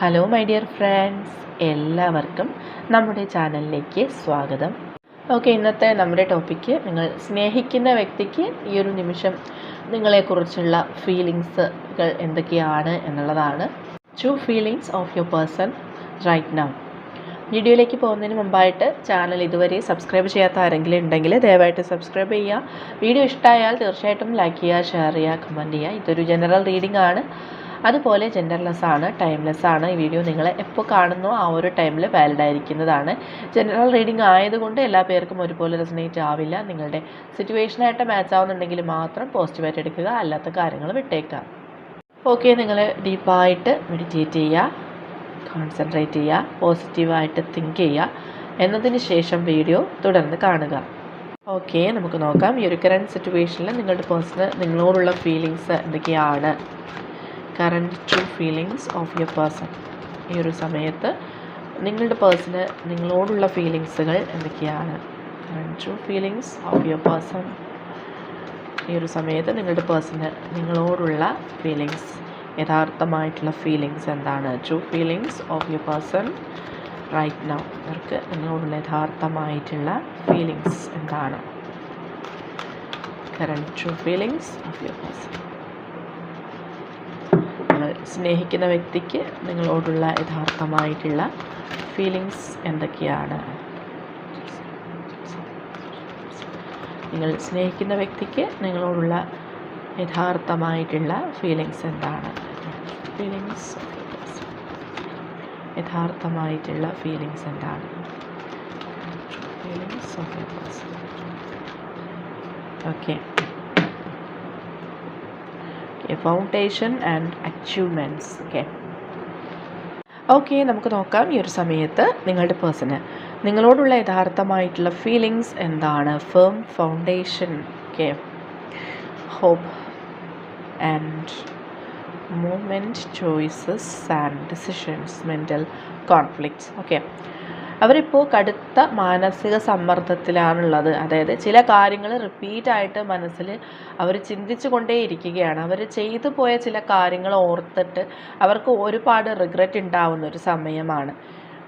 Hello my dear friends എല്ലാവർക്കും നമ്മുടെ ചാനലിലേക്ക് സ്വാഗതം. ഓക്കെ ഇന്നത്തെ നമ്മുടെ ടോപ്പിക്ക് നിങ്ങൾ സ്നേഹിക്കുന്ന വ്യക്തിക്ക് ഈ ഒരു നിമിഷം നിങ്ങളെക്കുറിച്ചുള്ള ഫീലിങ്സുകൾ എന്തൊക്കെയാണ് എന്നുള്ളതാണ്. To feelings of your person right now വീഡിയോയിലേക്ക് പോകുന്നതിന് മുമ്പായിട്ട് ചാനൽ ഇതുവരെ സബ്സ്ക്രൈബ് ചെയ്യാത്ത ആരെങ്കിലും ഉണ്ടെങ്കിൽ ദയവായിട്ട് സബ്സ്ക്രൈബ് ചെയ്യുക. വീഡിയോ ഇഷ്ടമായാൽ തീർച്ചയായിട്ടും ലൈക്ക് ചെയ്യുക ഷെയർ ചെയ്യുക കമന്റ് ചെയ്യുക. ഇതൊരു ജനറൽ റീഡിംഗ് ആണ്. അതുപോലെ ജെൻഡർലെസ് ആണ് ടൈംലെസ് ആണ്. ഈ വീഡിയോ നിങ്ങൾ എപ്പോൾ കാണുന്നോ ആ ഒരു ടൈമിൽ വാലിഡ് ആയിരിക്കുന്നതാണ്. ജനറൽ റീഡിംഗ് ആയതുകൊണ്ട് എല്ലാ പേർക്കും ഒരുപോലെ റെസനേറ്റ് ആവില്ല. നിങ്ങളുടെ സിറ്റുവേഷനായിട്ട് മാച്ച് ആവുന്നുണ്ടെങ്കിൽ മാത്രം പോസിറ്റീവായിട്ട് എടുക്കുക അല്ലാത്ത കാര്യങ്ങൾ വിട്ടേക്കുക. ഓക്കെ നിങ്ങൾ ഡീപ്പായിട്ട് മെഡിറ്റേറ്റ് ചെയ്യുക. കോൺസെൻട്രേറ്റ് ചെയ്യുക. പോസിറ്റീവായിട്ട് തിങ്ക് ചെയ്യുക. എന്നതിന് ശേഷം വീഡിയോ തുടർന്ന് കാണുക. ഓക്കെ നമുക്ക് നോക്കാം. ഈ ഒരു കറണ്ട് സിറ്റുവേഷനിൽ നിങ്ങളുടെ പേഴ്സണൽ നിങ്ങളോടുള്ള ഫീലിങ്സ് എന്തൊക്കെയാണ്? Current true feelings of your person ഈ ഒരു സമയത്ത് നിങ്ങളുടെ പേഴ്സണ് നിങ്ങളോടുള്ള ഫീലിങ്സുകൾ എന്തൊക്കെയാണ്? Current true feelings of your person ഈ ഒരു സമയത്ത് നിങ്ങളുടെ പേഴ്സണ് നിങ്ങളോടുള്ള ഫീലിങ്സ് യഥാർത്ഥമായിട്ടുള്ള ഫീലിങ്സ് എന്താണ്? True feelings of your person right now അവർക്ക് നിങ്ങളോടുള്ള യഥാർത്ഥമായിട്ടുള്ള ഫീലിങ്സ് എന്താണ്? Current true feelings of your person സ്നേഹിക്കുന്ന വ്യക്തിക്ക് നിങ്ങളോടുള്ള യഥാർത്ഥമായിട്ടുള്ള ഫീലിങ്സ് എന്തൊക്കെയാണ്? നിങ്ങൾ സ്നേഹിക്കുന്ന വ്യക്തിക്ക് നിങ്ങളോടുള്ള യഥാർത്ഥമായിട്ടുള്ള ഫീലിങ്സ് എന്താണ്? ഫീലിങ്സ് യഥാർത്ഥമായിട്ടുള്ള ഫീലിങ്സ് എന്താണ്? Feelings okay foundation and achievements okay okay നമുക്ക് നോക്കാം. ഈ ഒരു സമയത്ത് നിങ്ങളുടെ പേഴ്സണ് നിങ്ങളോടുള്ള യഥാർത്ഥമായിട്ടുള്ള ഫീലിങ്സ് എന്താണ്? Firm foundation okay hope and moment choices and decisions mental conflicts okay അവരിപ്പോൾ കടുത്ത മാനസിക സമ്മർദ്ദത്തിലാണുള്ളത്. അതായത് ചില കാര്യങ്ങൾ റിപ്പീറ്റായിട്ട് മനസ്സിൽ അവർ ചിന്തിച്ചു കൊണ്ടേയിരിക്കുകയാണ്. അവർ ചെയ്തു പോയ ചില കാര്യങ്ങൾ ഓർത്തിട്ട് അവർക്ക് ഒരുപാട് റിഗ്രറ്റ് ഉണ്ടാവുന്ന ഒരു സമയമാണ്.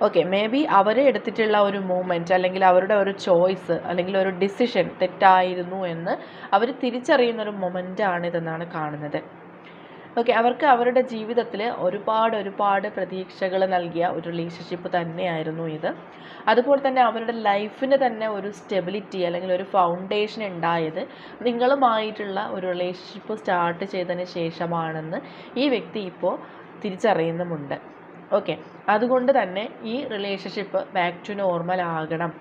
ഓക്കെ മേ ബി അവർ എടുത്തിട്ടുള്ള ഒരു മൂമെന്റ് അല്ലെങ്കിൽ അവരുടെ ഒരു ചോയ്സ് അല്ലെങ്കിൽ ഒരു ഡിസിഷൻ തെറ്റായിരുന്നു എന്ന് അവർ തിരിച്ചറിയുന്ന ഒരു ഇതെന്നാണ് കാണുന്നത്. ഓക്കെ അവർക്ക് അവരുടെ ജീവിതത്തിൽ ഒരുപാട് ഒരുപാട് പ്രതീക്ഷകൾ നൽകിയ ഒരു റിലേഷൻഷിപ്പ് തന്നെയായിരുന്നു ഇത്. അതുപോലെ തന്നെ അവരുടെ ലൈഫിന് തന്നെ ഒരു സ്റ്റെബിലിറ്റി അല്ലെങ്കിൽ ഒരു ഫൗണ്ടേഷൻ ഉണ്ടായത് നിങ്ങളുമായിട്ടുള്ള ഒരു റിലേഷൻഷിപ്പ് സ്റ്റാർട്ട് ചെയ്തതിന് ശേഷമാണെന്ന് ഈ വ്യക്തി ഇപ്പോൾ തിരിച്ചറിയുന്നുമുണ്ട്. ഓക്കെ അതുകൊണ്ട് തന്നെ ഈ റിലേഷൻഷിപ്പ് ബാക്ക് ടു നോർമൽ ആകണം.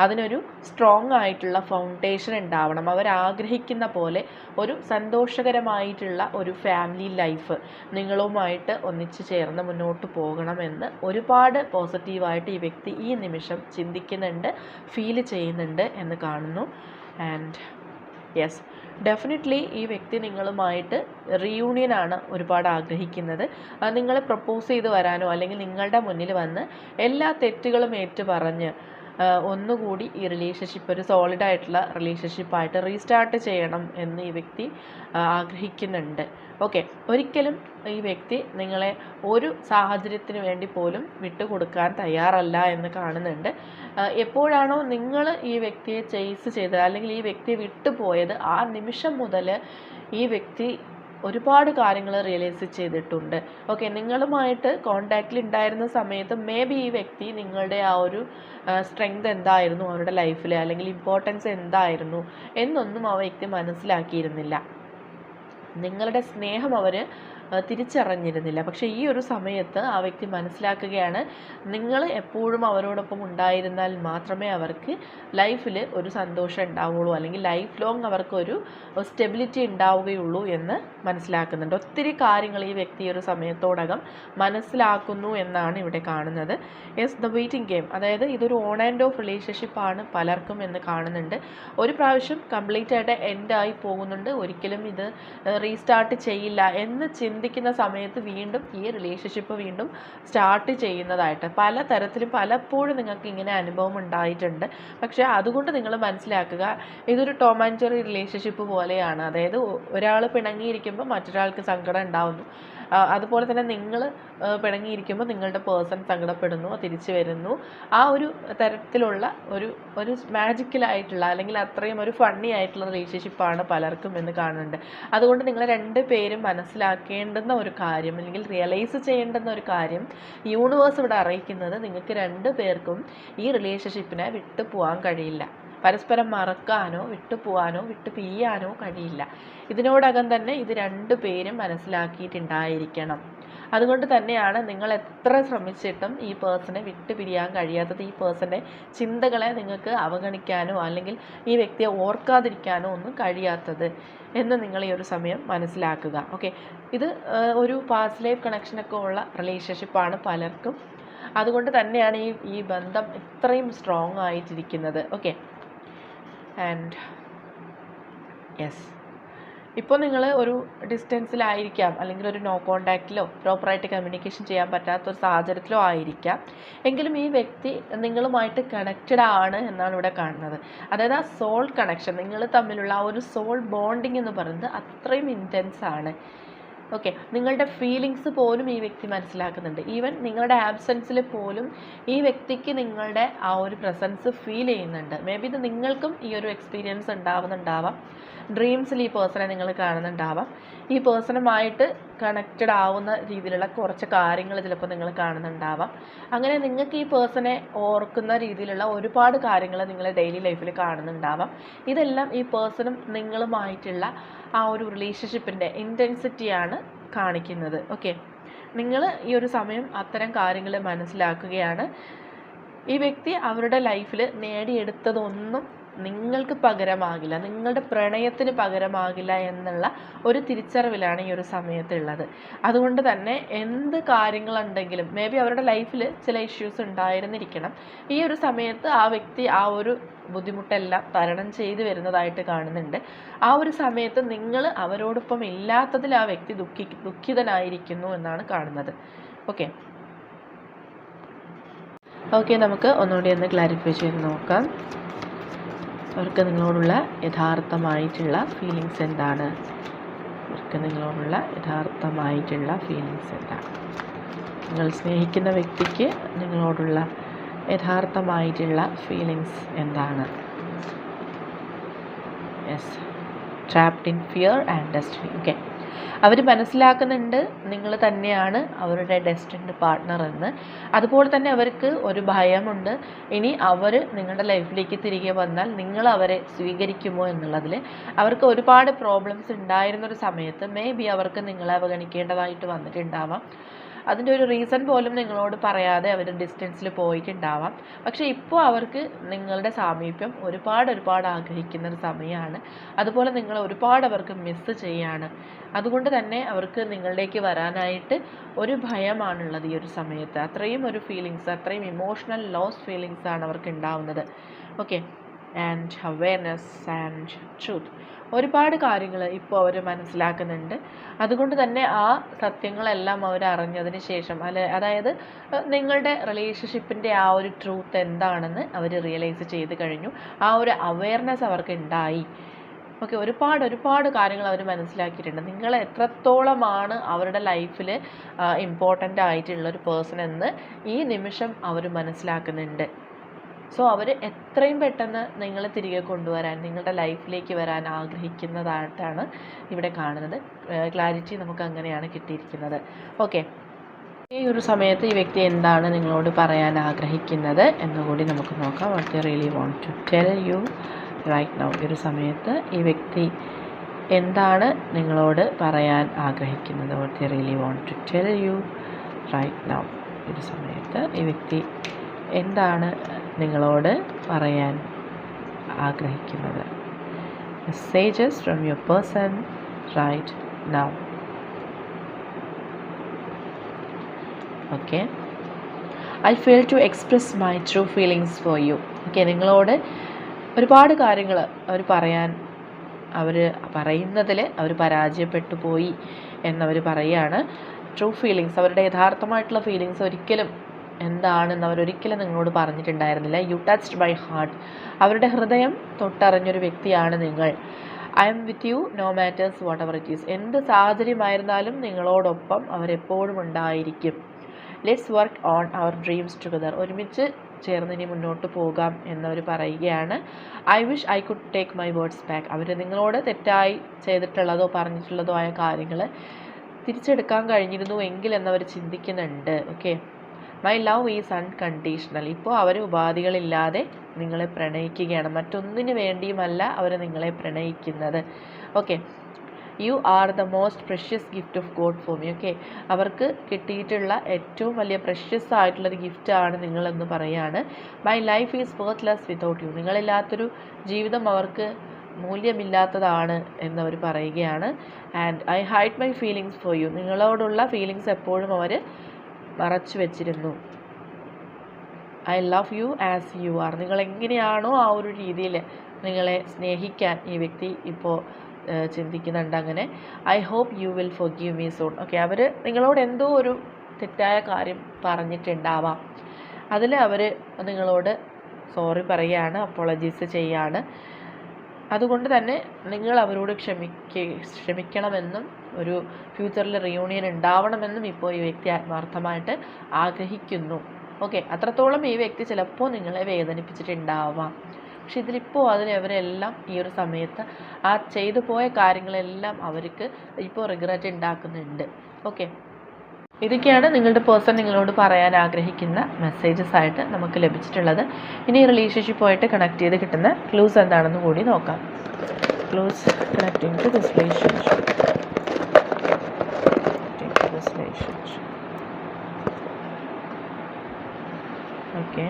അതിനൊരു സ്ട്രോങ് ആയിട്ടുള്ള ഫൗണ്ടേഷൻ ഉണ്ടാവണം. അവരാഗ്രഹിക്കുന്ന പോലെ ഒരു സന്തോഷകരമായിട്ടുള്ള ഒരു ഫാമിലി ലൈഫ് നിങ്ങളുമായിട്ട് ഒന്നിച്ചു ചേർന്ന് മുന്നോട്ട് പോകണമെന്ന് ഒരുപാട് പോസിറ്റീവായിട്ട് ഈ വ്യക്തി ഈ നിമിഷം ചിന്തിക്കുന്നുണ്ട് ഫീൽ ചെയ്യുന്നുണ്ട് എന്ന് കാണുന്നു. ആൻഡ് യെസ് ഡെഫിനറ്റ്ലി ഈ വ്യക്തി നിങ്ങളുമായിട്ട് റീയൂണിയനാണ് ഒരുപാട് ആഗ്രഹിക്കുന്നത്. നിങ്ങളെ പ്രപ്പോസ് ചെയ്ത് വരാനോ അല്ലെങ്കിൽ നിങ്ങളുടെ മുന്നിൽ വന്ന് എല്ലാ തെറ്റുകളും ഏറ്റു പറഞ്ഞ് ഒന്നുകൂടി ഈ റിലേഷൻഷിപ്പ് ഒരു സോളിഡ് ആയിട്ടുള്ള റിലേഷൻഷിപ്പായിട്ട് റീസ്റ്റാർട്ട് ചെയ്യണം എന്ന് ഈ വ്യക്തി ആഗ്രഹിക്കുന്നുണ്ട്. ഓക്കെ ഒരിക്കലും ഈ വ്യക്തി നിങ്ങളെ ഒരു സാഹചര്യത്തിന് വേണ്ടി പോലും വിട്ടുകൊടുക്കാൻ തയ്യാറല്ല എന്ന് കാണുന്നുണ്ട്. എപ്പോഴാണോ നിങ്ങൾ ഈ വ്യക്തിയെ ചേസ് ചെയ്തത് അല്ലെങ്കിൽ ഈ വ്യക്തിയെ വിട്ടുപോയത് ആ നിമിഷം മുതൽ ഈ വ്യക്തി ഒരുപാട് കാര്യങ്ങൾ റിയലൈസ് ചെയ്തിട്ടുണ്ട്. ഓക്കെ നിങ്ങളുമായിട്ട് കോണ്ടാക്റ്റിൽ ഉണ്ടായിരുന്ന സമയത്ത് മേ ബി ഈ വ്യക്തി നിങ്ങളുടെ ആ ഒരു സ്ട്രെങ്ത് എന്തായിരുന്നു? അവരുടെ ലൈഫിൽ അല്ലെങ്കിൽ ഇമ്പോർട്ടൻസ് എന്തായിരുന്നു? എന്നൊന്നും ആ വ്യക്തി മനസ്സിലാക്കിയിരുന്നില്ല. നിങ്ങളുടെ സ്നേഹം അവർ തിരിച്ചറിഞ്ഞിരുന്നില്ല. പക്ഷേ ഈ ഒരു സമയത്ത് ആ വ്യക്തി മനസ്സിലാക്കുകയാണ് നിങ്ങൾ എപ്പോഴും അവരോടൊപ്പം ഉണ്ടായിരുന്നാൽ മാത്രമേ അവർക്ക് ലൈഫിൽ ഒരു സന്തോഷം ഉണ്ടാവുകയുള്ളൂ അല്ലെങ്കിൽ ലൈഫ് ലോങ് അവർക്കൊരു സ്റ്റെബിലിറ്റി ഉണ്ടാവുകയുള്ളൂ എന്ന് മനസ്സിലാക്കുന്നുണ്ട്. ഒത്തിരി കാര്യങ്ങൾ ഈ വ്യക്തി ഒരു സമയത്തോടകം മനസ്സിലാക്കുന്നു എന്നാണ് ഇവിടെ കാണുന്നത്. യെസ് ദ വെയിറ്റിംഗ് ഗെയിം അതായത് ഇതൊരു ഓൺ ആൻഡ് ഓഫ് റിലേഷൻഷിപ്പ് ആണ് പലർക്കും എന്ന് കാണുന്നുണ്ട്. ഒരു പ്രാവശ്യം കംപ്ലീറ്റ് ആയിട്ട് എൻഡായി പോകുന്നുണ്ട്. ഒരിക്കലും ഇത് റീസ്റ്റാർട്ട് ചെയ്യില്ല എന്ന് ചിന്തിക്കുന്ന സമയത്ത് വീണ്ടും ഈ റിലേഷൻഷിപ്പ് വീണ്ടും സ്റ്റാർട്ട് ചെയ്യുന്നതായിട്ട്. പല തരത്തിലും പലപ്പോഴും നിങ്ങൾക്ക് ഇങ്ങനെ അനുഭവം ഉണ്ടായിട്ടുണ്ട്. പക്ഷേ അതുകൊണ്ട് നിങ്ങൾ മനസ്സിലാക്കുക ഇതൊരു ടോം ആൻഡ് ജെറി റിലേഷൻഷിപ്പ് പോലെയാണ്. അതായത് ഒരാൾ പിണങ്ങിയിരിക്കുമ്പോൾ മറ്റൊരാൾക്ക് സങ്കടം ഉണ്ടാവുന്നു. അതുപോലെ തന്നെ നിങ്ങൾ പിണങ്ങിയിരിക്കുമ്പോൾ നിങ്ങളുടെ പേഴ്സൺ സങ്കടപ്പെടുന്നു തിരിച്ചു വരുന്നു. ആ ഒരു തരത്തിലുള്ള ഒരു ഒരു മാജിക്കലായിട്ടുള്ള അല്ലെങ്കിൽ അത്രയും ഒരു ഫണ്ണി ആയിട്ടുള്ള റിലേഷൻഷിപ്പാണ് പലർക്കും എന്ന് കാണുന്നുണ്ട്. അതുകൊണ്ട് നിങ്ങൾ രണ്ട് പേരും മനസ്സിലാക്കേണ്ടുന്ന ഒരു കാര്യം അല്ലെങ്കിൽ റിയലൈസ് ചെയ്യേണ്ടുന്ന ഒരു കാര്യം യൂണിവേഴ്സ് ഇവിടെ അറിയിക്കുന്നത് നിങ്ങൾക്ക് രണ്ട് പേർക്കും ഈ റിലേഷൻഷിപ്പിനെ വിട്ടു പോകാൻ കഴിയില്ല. പരസ്പരം മറക്കാനോ വിട്ടുപോകാനോ വിട്ടുപിരിയാനോ വിട്ടു പിരിയാനോ കഴിയില്ല. ഇതിനോടകം തന്നെ ഇത് രണ്ടു പേരും മനസ്സിലാക്കിയിട്ടുണ്ടായിരിക്കണം. അതുകൊണ്ട് തന്നെയാണ് നിങ്ങൾ എത്ര ശ്രമിച്ചിട്ടും ഈ പേഴ്സണെ വിട്ടുപിരിയാൻ കഴിയാത്തത്. ഈ പേഴ്സന്റെ ചിന്തകളെ നിങ്ങൾക്ക് അവഗണിക്കാനോ അല്ലെങ്കിൽ ഈ വ്യക്തിയെ ഓർക്കാതിരിക്കാനോ ഒന്നും കഴിയാത്തത് എന്ന് നിങ്ങൾ ഈ ഒരു സമയം മനസ്സിലാക്കുക. ഓക്കെ. ഇത് ഒരു പാസ്റ്റ് ലൈഫ് കണക്ഷനൊക്കെ ഉള്ള റിലേഷൻഷിപ്പാണ് പലർക്കും. അതുകൊണ്ട് തന്നെയാണ് ഈ ഈ ബന്ധം ഇത്രയും സ്ട്രോങ് ആയിട്ടിരിക്കുന്നത്. ഓക്കെ. ആൻഡ് യെസ് ഇപ്പോൾ നിങ്ങൾ ഒരു ഡിസ്റ്റൻസിലായിരിക്കാം അല്ലെങ്കിൽ ഒരു നോ കോണ്ടാക്റ്റിലോ പ്രോപ്പറായിട്ട് കമ്മ്യൂണിക്കേഷൻ ചെയ്യാൻ പറ്റാത്ത ഒരു സാഹചര്യത്തിലോ ആയിരിക്കാം. എങ്കിലും ഈ വ്യക്തി നിങ്ങളുമായിട്ട് കണക്റ്റഡ് ആണ് എന്നാണ് ഇവിടെ കാണുന്നത്. അതായത് ആ സോൾ കണക്ഷൻ നിങ്ങൾ തമ്മിലുള്ള ആ ഒരു സോൾ ബോണ്ടിങ് എന്ന് പറയുന്നത് അത്രയും ഇന്റൻസ് ആണ്. ഓക്കെ നിങ്ങളുടെ ഫീലിങ്സ് പോലും ഈ വ്യക്തി മനസ്സിലാക്കുന്നുണ്ട്. ഈവൻ നിങ്ങളുടെ ആബ്സെൻസിൽ പോലും ഈ വ്യക്തിക്ക് നിങ്ങളുടെ ആ ഒരു പ്രസൻസ് ഫീൽ ചെയ്യുന്നുണ്ട്. മേ ബി ഇത് നിങ്ങൾക്കും ഈ ഒരു എക്സ്പീരിയൻസ് ഉണ്ടാവുന്നുണ്ടാവാം. ഡ്രീംസിൽ ഈ പേഴ്സണെ നിങ്ങൾ കാണുന്നുണ്ടാവാം. ഈ പേഴ്സണുമായിട്ട് കണക്റ്റഡ് ആവുന്ന രീതിയിലുള്ള കുറച്ച് കാര്യങ്ങൾ ചിലപ്പോൾ നിങ്ങൾ കാണുന്നുണ്ടാവാം. അങ്ങനെ നിങ്ങൾക്ക് ഈ പേഴ്സണെ ഓർക്കുന്ന രീതിയിലുള്ള ഒരുപാട് കാര്യങ്ങൾ നിങ്ങൾ ഡെയിലി ലൈഫിൽ കാണുന്നുണ്ടാവാം. ഇതെല്ലാം ഈ പേഴ്സണും നിങ്ങളുമായിട്ടുള്ള ആ ഒരു റിലേഷൻഷിപ്പിന്റെ ഇന്റൻസിറ്റിയാണ് കാണിക്കുന്നത്. ഓക്കെ നിങ്ങൾ ഈ ഒരു സമയം അത്തരം കാര്യങ്ങൾ മനസ്സിലാക്കുകയാണ്. ഈ വ്യക്തി അവരുടെ ലൈഫിൽ നേടിയെടുത്തതൊന്നും നിങ്ങൾക്ക് പകരമാകില്ല നിങ്ങളുടെ പ്രണയത്തിന് പകരമാകില്ല എന്നുള്ള ഒരു തിരിച്ചറിവിലാണ് ഈ ഒരു സമയത്തുള്ളത്. അതുകൊണ്ട് തന്നെ എന്ത് കാര്യങ്ങളുണ്ടെങ്കിലും മേ ബി അവരുടെ ലൈഫിൽ ചില ഇഷ്യൂസ് ഉണ്ടായിരുന്നിരിക്കണം. ഈ ഒരു സമയത്ത് ആ വ്യക്തി ആ ഒരു ബുദ്ധിമുട്ടെല്ലാം തരണം ചെയ്തു വരുന്നതായിട്ട് കാണുന്നുണ്ട്. ആ ഒരു സമയത്ത് നിങ്ങൾ അവരോടൊപ്പം ഇല്ലാത്തതിൽ ആ വ്യക്തി ദുഃഖി ദുഃഖിതനായിരിക്കുന്നു എന്നാണ് കാണുന്നത്. ഓക്കെ ഓക്കെ നമുക്ക് ഒന്നുകൂടി ഒന്ന് ക്ലാരിഫൈ ചെയ്ത് നോക്കാം. അവർക്ക് നിങ്ങളോടുള്ള യഥാർത്ഥമായിട്ടുള്ള ഫീലിങ്സ് എന്താണ്? അവർക്ക് നിങ്ങളോടുള്ള യഥാർത്ഥമായിട്ടുള്ള ഫീലിങ്സ് എന്താണ്? നിങ്ങൾ സ്നേഹിക്കുന്ന വ്യക്തിക്ക് നിങ്ങളോടുള്ള യഥാർത്ഥമായിട്ടുള്ള ഫീലിങ്സ് എന്താണ്? Yes trapped in fear and destiny okay അവർ മനസ്സിലാക്കുന്നുണ്ട് നിങ്ങൾ തന്നെയാണ് അവരുടെ ഡെസ്റ്റിൻഡ് പാർട്ട്ണർ എന്ന്. അതുപോലെ തന്നെ അവർക്ക് ഒരു ഭയമുണ്ട്. ഇനി അവർ നിങ്ങളുടെ ലൈഫിലേക്ക് തിരികെ വന്നാൽ നിങ്ങൾ അവരെ സ്വീകരിക്കുമോ എന്നുള്ളതിൽ അവർക്ക് ഒരുപാട് പ്രോബ്ലംസ് ഉണ്ടായിരുന്നൊരു സമയത്ത് മേ ബി അവർക്ക് നിങ്ങളെ അവഗണിക്കേണ്ടതായിട്ട് വന്നിട്ടുണ്ടാവാം. അതിന്റെ ഒരു റീസൺ പോലും നിങ്ങളോട് പറയാതെ അവർ ഡിസ്റ്റൻസിൽ പോയിട്ടുണ്ടാവാം. പക്ഷേ ഇപ്പോൾ അവർക്ക് നിങ്ങളുടെ സാമീപ്യം ഒരുപാട് ഒരുപാട് ആഗ്രഹിക്കുന്ന ഒരു സമയമാണ് അതുപോലെ നിങ്ങൾ ഒരുപാട് അവർക്ക് മിസ്സ് ചെയ്യാണ്. അതുകൊണ്ട് തന്നെ അവർക്ക് നിങ്ങളിലേക്ക് വരാനായിട്ട് ഒരു ഭയമാണുള്ളത് ഈ ഒരു സമയത്ത്. അത്രയും ഒരു ഫീലിങ്സ് അത്രയും ഇമോഷണൽ ലോസ് ഫീലിങ്സ് ആണ് അവർക്ക് ഉണ്ടാവുന്നത്. Okay and awareness and truth ഒരുപാട് കാര്യങ്ങൾ ഇപ്പോൾ അവർ മനസ്സിലാക്കുന്നുണ്ട്. അതുകൊണ്ട് തന്നെ ആ സത്യങ്ങളെല്ലാം അവർ അറിഞ്ഞതിന് ശേഷം അല്ലെ അതായത് നിങ്ങളുടെ റിലേഷൻഷിപ്പിന്റെ ആ ഒരു ട്രൂത്ത് എന്താണെന്ന് അവർ റിയലൈസ് ചെയ്ത് കഴിഞ്ഞു. ആ ഒരു അവയർനെസ് അവർക്ക് ഉണ്ടായി. ഓക്കെ ഒരുപാട് ഒരുപാട് കാര്യങ്ങൾ അവർ മനസ്സിലാക്കിയിട്ടുണ്ട്. നിങ്ങൾ എത്രത്തോളമാണ് അവരുടെ ലൈഫിൽ ഇമ്പോർട്ടന്റ് ആയിട്ടുള്ള ഒരു പേഴ്സൺ എന്ന് ഈ നിമിഷം അവർ മനസ്സിലാക്കുന്നുണ്ട്. സോ അവർ എത്രയും പെട്ടെന്ന് നിങ്ങളെ തിരികെ കൊണ്ടുവരാൻ നിങ്ങളുടെ ലൈഫിലേക്ക് വരാൻ ആഗ്രഹിക്കുന്നതായിട്ടാണ് ഇവിടെ കാണുന്നത്. ക്ലാരിറ്റി നമുക്ക് അങ്ങനെയാണ് കിട്ടിയിരിക്കുന്നത്. ഓക്കെ ഈ ഒരു സമയത്ത് ഈ വ്യക്തി എന്താണ് നിങ്ങളോട് പറയാൻ ആഗ്രഹിക്കുന്നത് എന്നുകൂടി നമുക്ക് നോക്കാം. What really want to tell you right now ഈ ഒരു സമയത്ത് ഈ വ്യക്തി എന്താണ് നിങ്ങളോട് പറയാൻ ആഗ്രഹിക്കുന്നത്? What really want to tell you right now ഒരു സമയത്ത് ഈ വ്യക്തി എന്താണ് നിങ്ങളോട് പറയാൻ ആഗ്രഹിക്കുന്നത്. Messages from your person right now okay I feel to express my true feelings for you okay നിങ്ങളോട് ഒരുപാട് കാര്യങ്ങൾ അവർ പറയാൻ അവർ പറയുന്നതിൽ അവർ പരാജയപ്പെട്ടു പോയി എന്നവർ പറയുകയാണ്. ട്രൂ ഫീലിങ്സ് അവരുടെ യഥാർത്ഥമായിട്ടുള്ള ഫീലിങ്സ് ഒരിക്കലും എന്താണെന്ന് അവരൊരിക്കലും നിങ്ങളോട് പറഞ്ഞിട്ടുണ്ടായിരുന്നില്ല. യു ടച്ച്ഡ് ബൈ ഹാർട്ട് അവരുടെ ഹൃദയം തൊട്ടറിഞ്ഞൊരു വ്യക്തിയാണ് നിങ്ങൾ. I'm with you no matters whatever it is എന്ത് സാഹചര്യമായിരുന്നാലും നിങ്ങളോടൊപ്പം അവരെപ്പോഴും ഉണ്ടായിരിക്കും. Let's work on our dreams together ഒരുമിച്ച് ചേർന്ന് ഇനി മുന്നോട്ട് പോകാം എന്നവർ പറയുകയാണ്. I wish I could take my words back അവർ നിങ്ങളോട് തെറ്റായി ചെയ്തിട്ടുള്ളതോ പറഞ്ഞിട്ടുള്ളതോ ആയ കാര്യങ്ങൾ തിരിച്ചെടുക്കാൻ കഴിഞ്ഞിരുന്നു എങ്കിൽ എന്നവർ ചിന്തിക്കുന്നുണ്ട്. Okay my love is unconditional ഇപ്പോൾ അവർ ഉപാധികളില്ലാതെ നിങ്ങളെ പ്രണയിക്കുകയാണ്. മറ്റൊന്നിനു വേണ്ടിയുമല്ല അവർ നിങ്ങളെ പ്രണയിക്കുന്നത്. Okay you are the most precious gift of God for me okay അവർക്ക് കിട്ടിയിട്ടുള്ള ഏറ്റവും വലിയ പ്രഷ്യസ് ആയിട്ടുള്ളൊരു ഗിഫ്റ്റാണ് നിങ്ങളെന്ന് പറയാണ്. My life is worthless without you നിങ്ങളില്ലാത്തൊരു ജീവിതം അവർക്ക് മൂല്യമില്ലാത്തതാണ് എന്നവർ പറയുകയാണ്. And I hide my feelings for you നിങ്ങളോടുള്ള ഫീലിങ്സ് എപ്പോഴും അവർ മറച്ചു വെച്ചിരുന്നു. I love you as you are നിങ്ങൾ എങ്ങനെയാണോ ആ ഒരു രീതിയിൽ നിങ്ങളെ സ്നേഹിക്കാൻ ഈ വ്യക്തി ഇപ്പോൾ ചിന്തിക്കുന്നുണ്ട് അങ്ങനെ. I hope you will forgive me soon okay അവർ നിങ്ങളോട് എന്തോ ഒരു തെറ്റായ കാര്യം പറഞ്ഞിട്ടുണ്ടാവാം. അതിൽ അവർ നിങ്ങളോട് സോറി പറയുകയാണ് അപ്പോളജീസ് ചെയ്യാണ്. അതുകൊണ്ട് തന്നെ നിങ്ങൾ അവരോട് ക്ഷമിക്ക ക്ഷമിക്കണമെന്നും ഒരു ഫ്യൂച്ചറിൽ റിയൂണിയൻ ഉണ്ടാവണമെന്നും ഇപ്പോൾ ഈ വ്യക്തി ആത്മാർത്ഥമായിട്ട് ആഗ്രഹിക്കുന്നു. ഓക്കെ അത്രത്തോളം ഈ വ്യക്തി ചിലപ്പോൾ നിങ്ങളെ വേദനിപ്പിച്ചിട്ടുണ്ടാവാം. പക്ഷെ ഇതിലിപ്പോൾ അതിന് അവരെല്ലാം ഈ ഒരു സമയത്ത് ആ ചെയ്തു പോയ കാര്യങ്ങളെല്ലാം അവർക്ക് ഇപ്പോൾ റിഗ്രറ്റ് ഉണ്ടാക്കുന്നുണ്ട് ഓക്കെ ഇതൊക്കെയാണ് നിങ്ങളുടെ പേഴ്സൺ നിങ്ങളോട് പറയാൻ ആഗ്രഹിക്കുന്ന മെസ്സേജസ് ആയിട്ട് നമുക്ക് ലഭിച്ചിട്ടുള്ളത്. ഇനി റിലേഷൻഷിപ്പുമായിട്ട് കണക്ട് ചെയ്ത് കിട്ടുന്ന ക്ലൂസ് എന്താണെന്ന് കൂടി നോക്കാം. Clues connecting to this relationship okay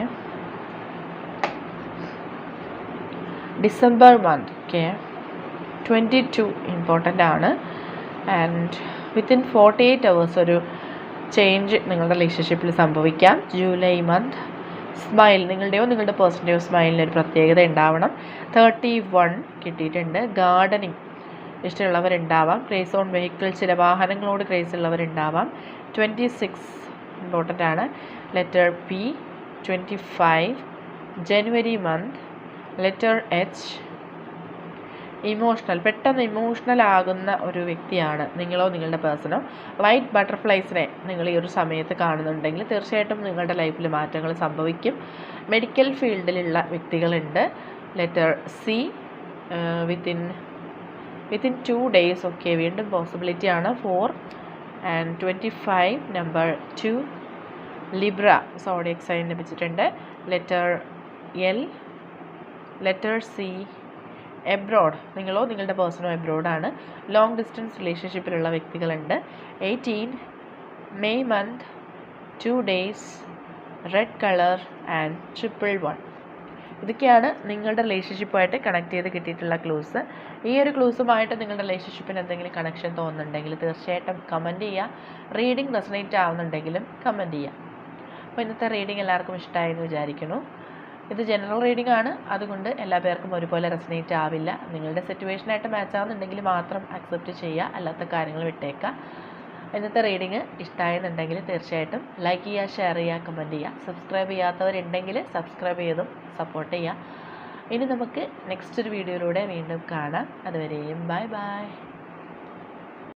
December month okay twenty two important ആണ്. And within forty eight hours ഒരു ചേഞ്ച് നിങ്ങളുടെ റിലേഷൻഷിപ്പിൽ സംഭവിക്കാം. ജൂലൈ മന്ത് സ്മൈൽ നിങ്ങളുടെയോ നിങ്ങളുടെ പേഴ്സന്റെയോ സ്മൈലിന് ഒരു പ്രത്യേകത ഉണ്ടാവണം. തേർട്ടി വൺ കിട്ടിയിട്ടുണ്ട്. ഗാർഡനിങ് ഇഷ്ടമുള്ളവരുണ്ടാവാം. ക്രേസ് ഓൺ വെഹിക്കിൾ ചില വാഹനങ്ങളോട് ക്രേസ് ഉള്ളവരുണ്ടാവാം. ട്വന്റി സിക്സ് ഇമ്പോർട്ടന്റ് ആണ്. Letter P twenty five January month letter H emotional പെട്ടെന്ന് ഇമോഷണൽ ആകുന്ന ഒരു വ്യക്തിയാണ് നിങ്ങളോ നിങ്ങളുടെ പേഴ്സണോ. വൈറ്റ് ബട്ടർഫ്ലൈസിനെ നിങ്ങൾ ഈ ഒരു സമയത്ത് കാണുന്നുണ്ടെങ്കിൽ തീർച്ചയായിട്ടും നിങ്ങളുടെ ലൈഫിൽ മാറ്റങ്ങൾ സംഭവിക്കും. മെഡിക്കൽ ഫീൽഡിലുള്ള വ്യക്തികളുണ്ട്. Letter C within within two days ഒക്കെ വീണ്ടും പോസിബിലിറ്റി ആണ്. Four and twenty five number two Libra zodiac sign ലഭിച്ചിട്ടുണ്ട് letter L letter C abroad നിങ്ങളോ നിങ്ങളുടെ പേഴ്സണോ എബ്രോഡാണ് ലോങ് ഡിസ്റ്റൻസ് റിലേഷൻഷിപ്പിലുള്ള വ്യക്തികളുണ്ട്. Eighteen May month two days red colour and triple one ഇതൊക്കെയാണ് നിങ്ങളുടെ റിലേഷൻഷിപ്പുമായിട്ട് കണക്ട് ചെയ്ത് കിട്ടിയിട്ടുള്ള ക്ലൂസ് ഈ ഒരു ക്ലൂസുമായിട്ട് നിങ്ങളുടെ റിലേഷൻഷിപ്പിന് എന്തെങ്കിലും കണക്ഷൻ തോന്നുന്നുണ്ടെങ്കിൽ തീർച്ചയായിട്ടും കമന്റ് ചെയ്യുക. റീഡിംഗ് റെസനേറ്റ് ആവുന്നുണ്ടെങ്കിലും കമന്റ് ചെയ്യുക. അപ്പോൾ ഇന്നത്തെ റീഡിംഗ് എല്ലാവർക്കും ഇഷ്ടമായെന്ന് വിചാരിക്കുന്നു. ഇത് ജനറൽ റീഡിംഗ് ആണ്. അതുകൊണ്ട് എല്ലാ പേർക്കും ഒരുപോലെ റെസനേറ്റ് ആവില്ല. നിങ്ങളുടെ സിറ്റുവേഷനായിട്ട് മാച്ച് ആവുന്നുണ്ടെങ്കിൽ മാത്രം അക്സെപ്റ്റ് ചെയ്യുക. അല്ലാത്ത കാര്യങ്ങൾ വിട്ടേക്കുക. ഇന്നത്തെ റീഡിങ് ഇഷ്ടമായെന്നുണ്ടെങ്കിൽ തീർച്ചയായിട്ടും ലൈക്ക് ചെയ്യുക ഷെയർ ചെയ്യുക കമന്റ് ചെയ്യുക. സബ്സ്ക്രൈബ് ചെയ്യാത്തവരുണ്ടെങ്കിൽ സബ്സ്ക്രൈബ് ചെയ്തും സപ്പോർട്ട് ചെയ്യുക. ഇനി നമുക്ക് നെക്സ്റ്റ് ഒരു വീഡിയോയിലൂടെ വീണ്ടും കാണാം. അതുവരെയും ബൈ ബൈ